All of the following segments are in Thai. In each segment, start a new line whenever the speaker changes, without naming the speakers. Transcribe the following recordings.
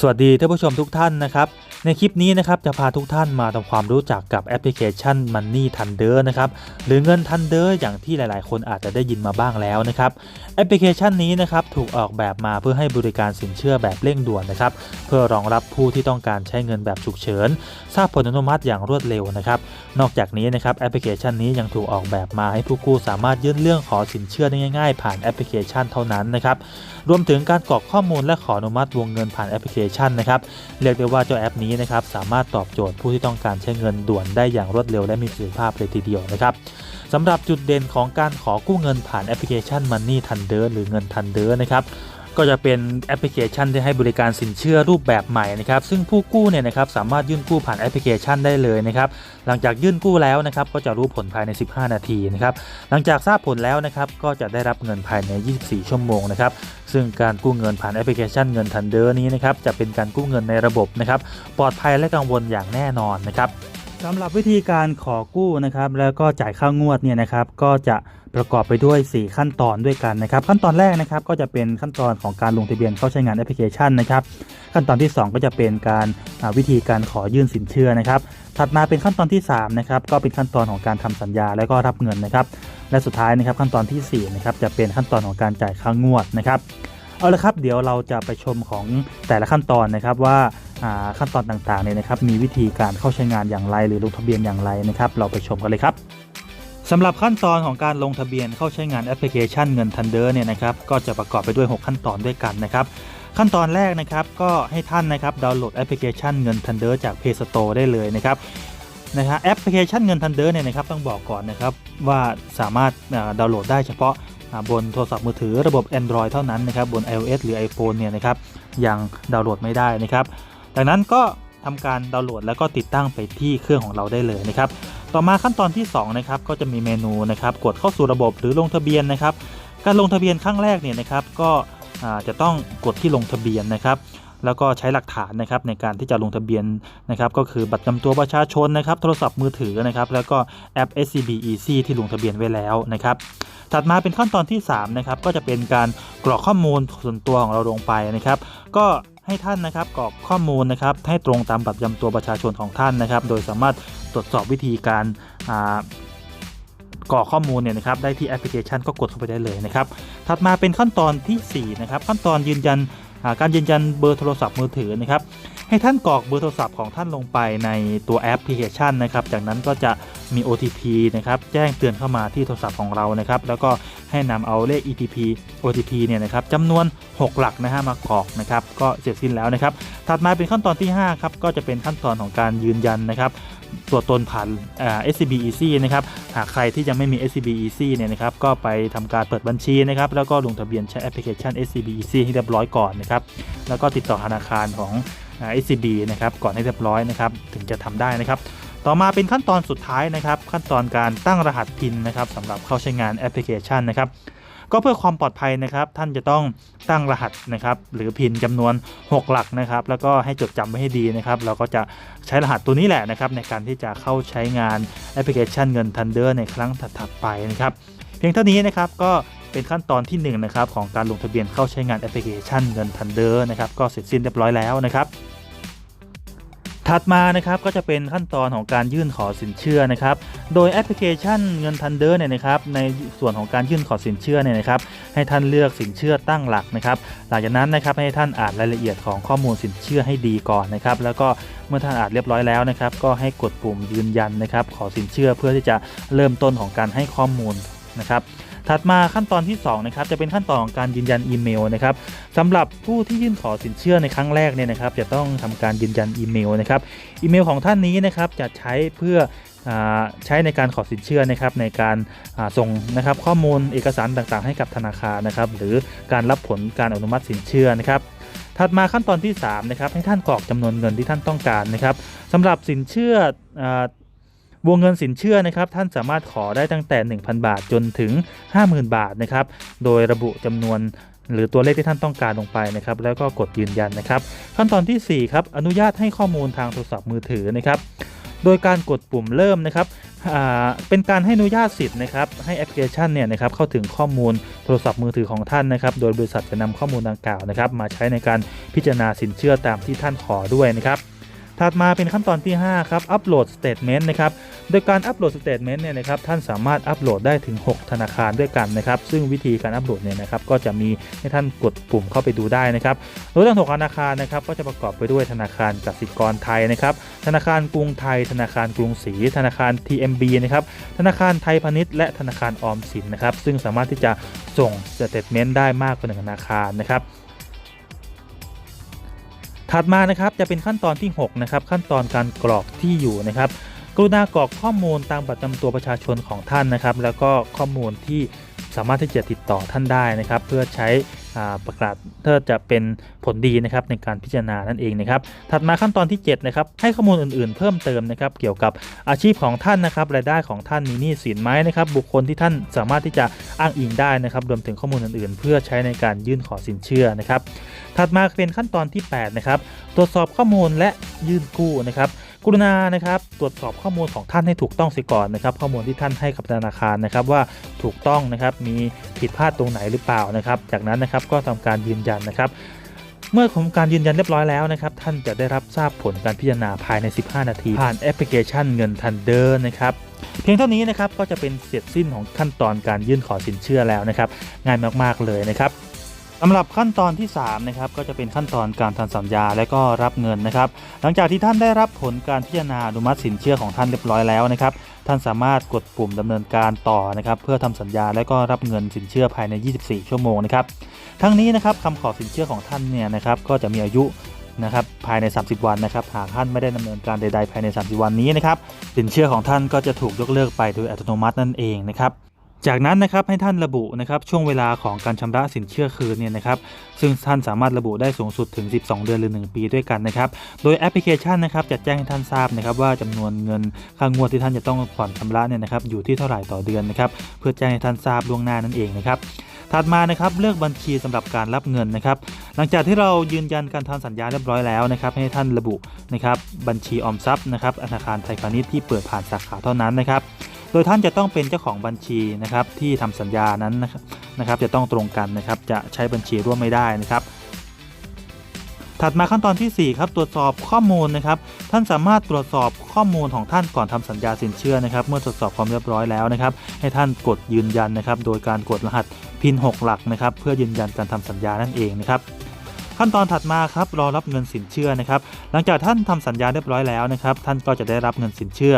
สวัสดีท่านผู้ชมทุกท่านนะครับ ในคลิปนี้นะครับจะพาทุกท่านมาทำความรู้จักกับแอปพลิเคชัน Money Thunder นะครับหรือเงิน Thunder อย่างที่หลายๆ คนอาจจะได้ยินมาบ้างแล้วนะครับแอปพลิเคชันนี้นะครับถูกออกแบบมาเพื่อให้บริการสินเชื่อแบบเร่งด่วนนะครับเพื่อรองรับผู้ที่ต้องการใช้เงินแบบฉุกเฉินทราบผลอนุมัติอย่างรวดเร็วนะครับนอกจากนี้นะครับแอปพลิเคชันนี้ยังถูกออกแบบมาให้ผู้กู้สามารถยื่นเรื่องขอสินเชื่อได้ง่าย ๆ ผ่านแอปพลิเคชันเท่านั้นนะครับรวมถึงการกรอกข้อมูลและขออนุมัติวงเงินผ่านแอปพลิเคชันนะครับเรียกได้ว่าเจ้าแอปนี้นะครับสามารถตอบโจทย์ผู้ที่ต้องการใช้เงินด่วนได้อย่างรวดเร็วและมีประสิทธิภาพเลยทีเดียวนะครับสำหรับจุดเด่นของการขอกู้เงินผ่านแอปพลิเคชัน Money Thunder หรือเงิน Thunder นะครับ ก็จะเป็นแอปพลิเคชันที่ให้บริการสินเชื่อรูปแบบใหม่นะครับซึ่งผู้กู้เนี่ยนะครับสามารถยื่นกู้ผ่านแอปพลิเคชันได้เลยนะครับหลังจากยื่นกู้แล้วนะครับก็จะรู้ผลภายใน 15 นาทีนะครับหลังจากทราบผลแล้วนะครับก็จะได้รับเงินภายใน 24 ชั่วโมงนะครับซึ่งการกู้เงินผ่านแอปพลิเคชันเงินทันเดอร์นี้นะครับจะเป็นการกู้เงินในระบบนะครับปลอดภัยและกังวลอย่างแน่นอนนะครับสำหรับวิธีการขอกู้นะครับแล้วก็จ่ายค่างวดเนี่ยนะครับก็จะ ประกอบไปด้วย 4 ขั้นตอนด้วยกันนะครับ ขั้นตอนแรกนะครับก็จะเป็นขั้นตอนของการลงทะเบียนเข้าใช้งานแอปพลิเคชันนะครับ ขั้นตอนที่ 2 ก็จะเป็นการวิธีการขอยื่นสินเชื่อนะครับ ถัดมาเป็นขั้นตอนที่3นะครับก็เป็นขั้นตอนของการทำสัญญาแล้วก็รับเงินนะครับ และสุดท้ายนะครับขั้นตอนที่4นะครับจะเป็นขั้นตอนของการจ่ายค่างวดนะครับเอาละครับเดี๋ยวเราจะไปชมของแต่ละขั้นตอนนะครับว่าขั้นตอนต่างๆเนี่ยนะครับมีวิธีการเข้าใช้งานอย่างไร หรือลงทะเบียนอย่างไรนะครับ เราไปชมกันเลยครับ สำหรับขั้นตอนของการลงทะเบียนเข้าใช้งานแอปพลิเคชันเงิน Thunder เนี่ยนะครับก็จะประกอบไปด้วย 6 ขั้นตอนด้วยกันนะครับขั้นตอนแรกนะครับก็ให้ท่านนะครับดาวน์โหลดแอปพลิเคชันเงิน Thunder จาก Play Store ได้เลยนะครับนะฮะแอปพลิเคชันเงิน Thunder เนี่ยนะครับต้องบอกก่อนนะครับว่าสามารถดาวน์โหลดได้เฉพาะบนโทรศัพท์มือถือระบบ Android เท่านั้นนะครับบน iOS หรือ iPhone เนี่ยนะครับยังดาวน์โหลดไม่ได้นะครับดังนั้นก็ทำการดาวน์โหลดแล้วก็ติดตั้งไปที่เครื่องของเราได้เลยนะครับ ต่อมาขั้นตอนที่2นะครับก็จะมีเมนูนะครับกดเข้าสู่ระบบหรือลงทะเบียนนะครับ การลงทะเบียนครั้งแรกเนี่ยนะครับก็จะต้องกดที่ลงทะเบียนนะครับ แล้วก็ใช้หลักฐานนะครับในการที่จะลงทะเบียนนะครับก็คือบัตรประจำตัวประชาชนนะครับโทรศัพท์มือถือนะครับแล้วก็แอป SCB Easy ที่ลงทะเบียนไว้แล้วนะครับถัดมาเป็นขั้นตอนที่3นะครับก็จะเป็นการกรอกข้อมูลส่วนตัวของเราลงไปนะครับ ก็ ให้ท่านนะครับกรอกข้อมูลนะครับให้ตรงตามบัตรประจำตัวประชาชนของท่านนะครับ โดยสามารถตรวจสอบวิธีการกรอกข้อมูลเนี่ยนะครับได้ที่แอปพลิเคชันก็กดเข้าไปได้เลยนะครับ ถัดมาเป็นขั้นตอนที่4นะครับขั้นตอนยืนยันการยืนยันเบอร์โทรศัพท์มือถือนะครับ ให้ท่านกรอกเบอร์โทรศัพท์ของท่านลงไปในตัวแอปพลิเคชันนะครับ จากนั้นก็จะมี OTP นะครับแจ้งเตือนเข้ามาที่โทรศัพท์ของเรานะครับ แล้วก็ให้นำเอาเลข ETP OTP เนี่ยนะครับจำนวน 6 หลักนะฮะมากรอกนะครับ ก็เสร็จสิ้นแล้วนะครับ ถัดมาเป็นขั้นตอนที่ 5 ครับ ก็จะเป็นขั้นตอนของการยืนยันนะครับตัวตนผ่านอ่า SCB Easy นะครับ หากใครที่ยังไม่มี SCB Easy เนี่ยนะครับ ก็ไปทำการเปิดบัญชีนะครับ แล้วก็ลงทะเบียนใช้แอปพลิเคชัน SCB Easy ให้เรียบร้อยก่อนนะครับ แล้วก็ติดต่อธนาคารของ อ่า SCB นะครับก่อนให้เรียบร้อยนะครับถึงจะทำได้นะครับ ต่อมาเป็นขั้นตอนสุดท้ายนะครับ ขั้นตอนการตั้งรหัส PIN นะครับสำหรับเข้าใช้งานแอปพลิเคชันนะครับก็เพื่อความปลอดภัยนะครับ ท่านจะต้องตั้งรหัสนะครับ หรือพินจำนวน 6 หลักนะครับ แล้วก็ให้จดจำไว้ให้ดีนะครับ เราก็จะใช้รหัสตัวนี้แหละนะครับ ในการที่จะเข้าใช้งานแอปพลิเคชันเงิน Thunder ในครั้งถัดๆไปนะครับ เพียงเท่านี้นะครับก็เป็นขั้นตอนที่1นะครับของการลงทะเบียนเข้าใช้งานแอปพลิเคชันเงิน Thunder นะครับก็เสร็จสิ้นเรียบร้อยแล้วนะครับ ถัดมานะครับก็จะเป็นขั้นตอนของการยื่นขอสินเชื่อนะครับ โดยแอปพลิเคชันเงิน Thunder เนี่ยนะครับในส่วนของการยื่นขอสินเชื่อเนี่ยนะครับ ให้ท่านเลือกสินเชื่อตั้งหลักนะครับ หลังจากนั้นนะครับให้ท่านอ่านรายละเอียดของข้อมูลสินเชื่อให้ดีก่อนนะครับ แล้วก็เมื่อท่านอ่านเรียบร้อยแล้วนะครับ ก็ให้กดปุ่มยืนยันนะครับ ขอสินเชื่อเพื่อที่จะเริ่มต้นของการให้ข้อมูลนะครับ ถัดมาขั้นตอนที่2นะครับจะเป็นขั้นตอนของการยืนยันอีเมลนะครับสำหรับผู้ที่ยื่นขอสินเชื่อในครั้งแรกเนี่ยนะครับ จะต้องทำการยืนยันอีเมลนะครับอีเมลของท่านนี้นะครับจะใช้เพื่อใช้ในการขอสินเชื่อนะครับในการส่งนะครับข้อมูลเอกสารต่างๆ ให้กับธนาคารนะครับหรือการรับผลการอนุมัติสินเชื่อนะครับถัดมาขั้นตอนที่3นะครับให้ท่านกรอกจำนวนเงินที่ท่านต้องการนะครับสำหรับสินเชื่อ วงเงินสินเชื่อนะครับท่านสามารถขอได้ตั้งแต่ 1,000 บาทจนถึง 50,000 บาทนะครับ โดยระบุจำนวนหรือตัวเลขที่ท่านต้องการลงไปนะครับ แล้วก็กดยืนยันนะครับ ขั้นตอนที่ 4 ครับ อนุญาตให้ข้อมูลทางโทรศัพท์มือถือนะครับ โดยการกดปุ่มเริ่มนะครับเป็นการให้อนุญาตสิทธิ์นะครับ ให้แอปพลิเคชันเนี่ยนะครับเข้าถึงข้อมูลโทรศัพท์มือถือของท่านนะครับ โดยบริษัทจะนำข้อมูลดังกล่าวนะครับ มาใช้ในการพิจารณาสินเชื่อตามที่ท่านขอด้วยนะครับ ถัดมาเป็นขั้นตอนที่ 5 ครับ อัปโหลดสเตทเมนต์นะครับ โดยการอัปโหลดสเตทเมนต์เนี่ยนะครับ ท่านสามารถอัปโหลดได้ถึง 6 ธนาคารด้วยกันนะครับ ซึ่งวิธีการอัปโหลดเนี่ยนะครับ ก็จะมีให้ท่านกดปุ่มเข้าไปดูได้นะครับ โดยทั้งหกธนาคารนะครับ ก็จะประกอบไปด้วยธนาคารกสิกรไทยนะครับ ธนาคารกรุงไทย ธนาคารกรุงศรี ธนาคาร TMB นะครับ ธนาคารไทยพาณิชย์ และธนาคารออมสินนะครับ ซึ่งสามารถที่จะส่งสเตทเมนต์ได้มากกว่าหนึ่งธนาคารนะครับ ถัดมานะครับจะเป็นขั้นตอนที่6นะครับขั้นตอนการกรอกที่อยู่นะครับกรุณากรอกข้อมูลตามบัตรประจำตัวประชาชนของท่านนะครับ แล้วก็ข้อมูลที่สามารถที่จะติดต่อท่านได้นะครับ เพื่อใช้ ประกาศเธอจะเป็นผลดีนะครับในการพิจารณานั่นเองนะครับถัดมาขั้นตอนที่7นะครับให้ข้อมูลอื่นๆ เพิ่มเติมนะครับเกี่ยวกับอาชีพของท่านนะครับรายได้ของท่านมีหนี้สินไหมนะครับบุคคลที่ท่านสามารถที่จะอ้างอิงได้นะครับรวมถึงข้อมูลอื่นๆ เพื่อใช้ในการยื่นขอสินเชื่อนะครับถัดมาเป็นขั้นตอนที่8นะครับตรวจสอบข้อมูลและยื่นกู้นะครับ กรุณานะครับตรวจสอบข้อมูลของท่านให้ถูกต้องเสียก่อนนะครับ ข้อมูลที่ท่านให้กับธนาคารนะครับว่าถูกต้องนะครับมีผิดพลาดตรงไหนหรือเปล่านะครับ จากนั้นนะครับก็ทำการยืนยันนะครับเมื่อของการยืนยันเรียบร้อยแล้วนะครับ ท่านจะได้รับทราบผลการพิจารณาภายใน 15 นาที ผ่านแอปพลิเคชันเงินทันเดอร์นะครับ เพียงเท่านี้นะครับก็จะเป็นเสร็จสิ้นของขั้นตอนการยื่นขอสินเชื่อแล้วนะครับ ง่ายมากๆเลยนะครับ สำหรับขั้นตอนที่3นะครับก็จะเป็นขั้นตอนการทำสัญญาและก็รับเงินนะครับ หลังจากที่ท่านได้รับผลการพิจารณาอนุมัติสินเชื่อของท่านเรียบร้อยแล้วนะครับ ท่านสามารถกดปุ่มดำเนินการต่อนะครับ เพื่อทำสัญญาและก็รับเงินสินเชื่อภายใน 24 ชั่วโมงนะครับ ทั้งนี้นะครับคำขอสินเชื่อของท่านเนี่ยนะครับก็จะมีอายุนะครับภายใน 30 วันนะครับหากท่านไม่ได้ดำเนินการใด ๆ ภายใน 30 วันนี้นะครับสินเชื่อของท่านก็จะถูกยกเลิกไปโดยอัตโนมัตินั่นเองนะครับ จากนั้นนะครับให้ท่านระบุนะครับช่วงเวลาของการชำระสินเชื่อคืนเนี่ยนะครับซึ่งท่านสามารถระบุได้สูงสุดถึง 12 เดือนหรือ 1 ปีด้วยกันนะครับโดยแอปพลิเคชันนะครับจะแจ้งให้ท่านทราบนะครับว่าจำนวนเงินค่างวดที่ท่านจะต้องผ่อนชำระเนี่ยนะครับอยู่ที่เท่าไหร่ต่อเดือนนะครับเพื่อแจ้งให้ท่านทราบล่วงหน้านั่นเองนะครับถัดมานะครับเลือกบัญชีสำหรับการรับเงินนะครับ หลังจากที่เรายืนยันการทำสัญญาเรียบร้อยแล้วนะครับ ให้ท่านระบุนะครับบัญชีออมทรัพย์นะครับธนาคารไทยพาณิชย์ที่เปิดผ่านสาขาเท่านั้นนะครับ โดยท่านจะต้องเป็นเจ้าของบัญชีนะครับที่ทำสัญญานั้นนะครับจะต้องตรงกันนะครับจะใช้บัญชีร่วมไม่ได้นะครับ ถัดมาขั้นตอนทีสี่4 ครับตรวจสอบข้อมูลนะครับ ท่านสามารถตรวจสอบข้อมูลของท่านก่อนทำสัญญาสินเชื่อนะครับ เมื่อตรวจสอบความเรียบร้อยแล้วนะครับ ให้ท่านกดยืนยันนะครับ โดยการกดรหัสพิน 6 หลักนะครับ เพื่อยืนยันการทำสัญญานั่นเองนะครับขั้นตอนถัดมาครับรอรับเงินสินเชื่อนะครับ หลังจากท่านทำสัญญาเรียบร้อยแล้วนะครับ ท่านก็จะได้รับเงินสินเชื่อ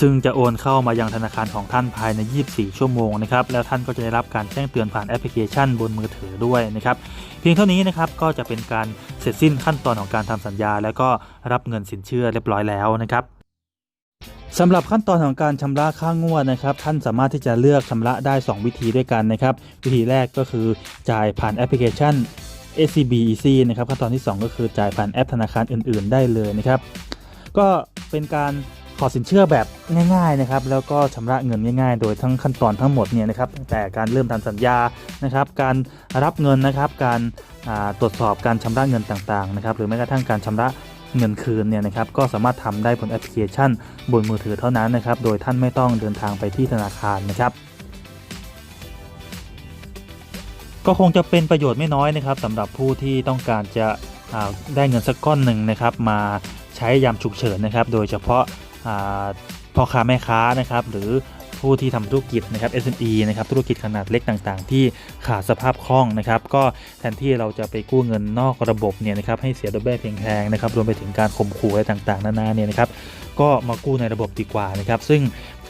ซึ่งจะโอนเข้ามายังธนาคารของท่านภายใน 24 ชั่วโมงนะครับแล้วท่านก็จะได้รับการแจ้งเตือนผ่านแอปพลิเคชันบนมือถือด้วยนะครับเพียงเท่านี้นะครับก็จะเป็นการเสร็จสิ้นขั้นตอนของการทำสัญญา แล้วก็รับเงินสินเชื่อเรียบร้อยแล้วนะครับสำหรับขั้นตอนของการชำระค่างวดนะครับ ท่านสามารถที่จะเลือกชำระได้ 2 วิธีด้วยกันนะครับ วิธีแรกก็คือจ่ายผ่านแอปพลิเคชัน SCB Easy นะครับขั้นตอนที่ 2 ก็คือจ่ายผ่านแอปธนาคารอื่น ๆ ได้เลยนะครับ ก็เป็นการ อสินเชื่อแบบง่ายๆนะครับแล้วก็ชำระเงินง่ายๆ โดยทั้งขั้นตอนทั้งหมดเนี่ยนะครับตั้งแต่การเริ่มทำสัญญานะครับ การรับเงินนะครับ การตรวจสอบการชำระเงินต่างๆนะครับหรือแม้กระทั่งการชำระเงินคืนเนี่ยนะครับก็สามารถทำได้บนแอปพลิเคชัน บนมือถือเท่านั้นนะครับ โดยท่านไม่ต้องเดินทางไปที่ธนาคารนะครับก็คงจะเป็นประโยชน์ไม่น้อยนะครับสำหรับผู้ที่ต้องการจะได้เงินสักก้อนหนึ่งนะครับ มาใช้ยามฉุกเฉินนะครับ โดยเฉพาะ พ่อค้าแม่ค้านะครับหรือผู้ที่ทำธุรกิจนะครับ SME นะครับธุรกิจขนาดเล็กต่างๆ ที่ขาดสภาพคล่องนะครับ ก็แทนที่เราจะไปกู้เงินนอกระบบเนี่ยนะครับให้เสียดอกเบี้ยแพงๆนะครับรวมไปถึงการข่มขู่อะไรต่างๆ นานาเนี่ยนะครับก็มากู้ในระบบดีกว่านะครับ ซึ่ง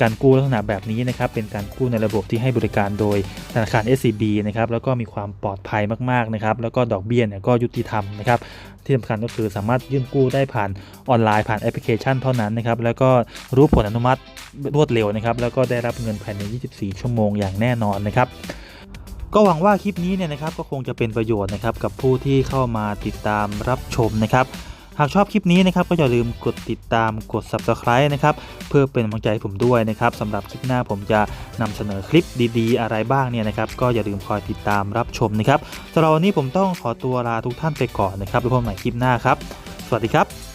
การกู้ลักษณะแบบนี้นะครับ เป็นการกู้ในระบบที่ให้บริการโดยธนาคาร SCB นะครับ แล้วก็มีความปลอดภัยมากๆนะครับ แล้วก็ดอกเบี้ยเนี่ยก็ยุติธรรมนะครับ ที่สำคัญก็คือสามารถยื่นกู้ได้ผ่านออนไลน์ผ่านแอปพลิเคชันเท่านั้นนะครับ แล้วก็รู้ผลอนุมัติรวดเร็วนะครับ แล้วก็ได้รับเงินภายใน 24 ชั่วโมงอย่างแน่นอนนะครับก็หวังว่าคลิปนี้เนี่ยนะครับก็คงจะเป็นประโยชน์นะครับกับผู้ที่เข้ามาติดตามรับชมนะครับ หากชอบคลิปนี้นะครับก็อย่าลืมกดติดตามกด subscribe นะครับเพื่อเป็นกำลังใจผมด้วยนะครับสำหรับคลิปหน้าผมจะนำเสนอคลิปดีๆ อะไรบ้างเนี่ยนะครับก็อย่าลืมคอยติดตามรับชมนะครับสำหรับวันนี้ผมต้องขอตัวลาทุกท่านไปก่อนนะครับแล้วพบกันใหม่คลิปหน้าครับ สวัสดีครับ